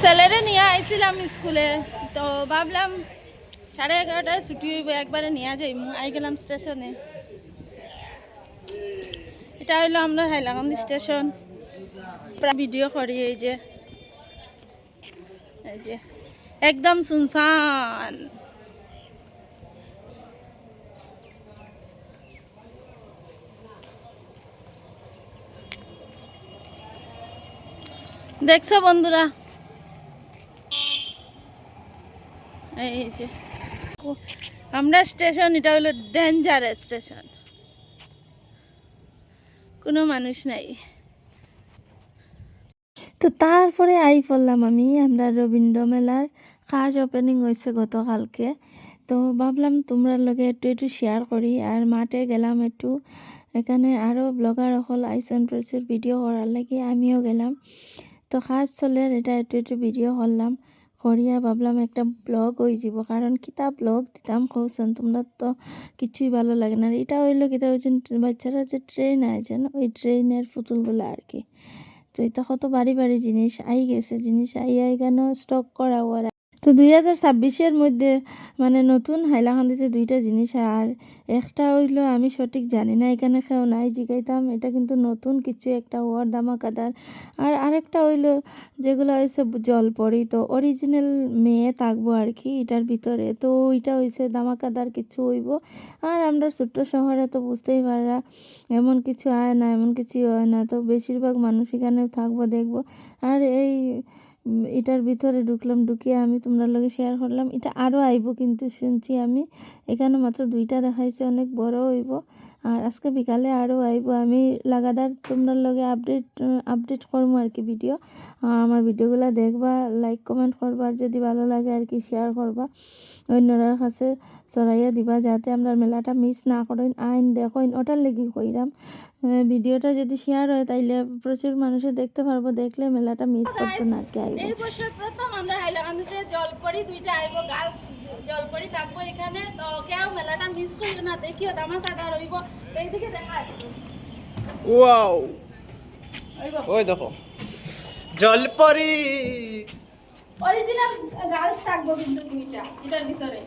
ছেলেরে নিয়ে আইছিলাম স্কুলে, তো ভাবলাম সাড়ে এগারোটায় ছুটি হইব, একবারে নিয়ে যাই আই গেলাম স্টেশনে। এটা হইল আমরা হাইলাকান্দি স্টেশন। প্রায় ভিডিও করি এই যে। এই যে, একদম শুনসান দেখছ বন্ধুরা? এই যে। আমরা স্টেশন, এটা হলো ডেঞ্জারাস স্টেশন কোনো মানুষ নাই। তো তারপরে আই পড়লাম আমি, আমরা রবীন্দ্র মেলার কাজ ওপেনিং হয়েছে গতকালকে। তো ভাবলাম তোমরা লগে একটু একটু শেয়ার করি, আর মাঠে গেলাম একটু। এখানে আরও ব্লগার হল আইসন প্রচুর ভিডিও করার লাগে, আমিও গেলাম। তো খাস চলে এটা একটু একটু ভিডিও করলাম। করিয়া ভাবলাম একটা ব্লগ হয়ে যাব, কারণ কিতা ব্লগ দিতাম কৌশন তোমরা তো কিছুই ভালো লাগে না। এটা হইল কিতা হয়েছেন বাচ্চারা যে ট্রেন আছেন ওই ট্রেনের পুতুলগুলো আর কি তো এটা কত বাড়ি বাড়ি জিনিস আই গেছে, জিনিস আই আই কেন স্টক করা ওরা তো দুই হাজার ছাব্বিশের মধ্যে মানে নতুন হাইলাকান্দিতে দুইটা জিনিস, আর একটা হইল আমি সঠিক জানি না, এখানে কেউ নাই জিগাইতাম, এটা কিন্তু নতুন কিছু একটা ওয়ার দামাকাদার আর আরেকটা হইল যেগুলো হয়েছে জলপরি, তো অরিজিনাল মেয়ে থাকব আর কি এটার ভিতরে, তো ওইটা হয়েছে দামাকাদার কিছু হইব। আর আমরা ছোট্ট শহরে তো বুঝতেই পারা, এমন কিছু হয় না, এমন কিছু হয় না, তো বেশিরভাগ মানুষ এখানে থাকব, দেখব। আর এই এটার ভিতরে ঢুকলাম, ঢুকিয়ে আমি তোমরা লগে শেয়ার করলাম। এটা আরও আইব কিন্তু শুনছি আমি। এখানে মাত্র দুইটা দেখাইছে, অনেক বড় হইব। আর আজকে বিকালে আরও আইব। আমি লাগাতার তোমরা লগে আপডেট আপডেট করব আর কি ভিডিও আমার ভিডিওগুলো দেখবা লাইক কমেন্ট করবা। আর যদি ভালো লাগে আর কি শেয়ার করবা। অন্যরার কাছে চড়াইয়া দিবা যাতে আমরা মেলাটা মিস না করেন আইন দেখেন ওটার লেগে কইরাম ভিডিওটা যদি শেয়ার হয় তাইলে প্রচুর মানুষে দেখতে পারব দেখলে মেলাটা মিস করতো না কি আইব এই বছর প্রথম আমরা হাইলাকান্দিতে জলপরি দুইটা আইব গার্লস জলপরি থাকব এখানে। তো কেউ মেলাটা মিস করিও না দেখিও দামা কাদা রইব এইদিকে দেখায় ওয়াও ওই দেখো। জলপরি অরিজিনাল গার্লস থাকব কিন্তু দুইটা এটার ভিতরে।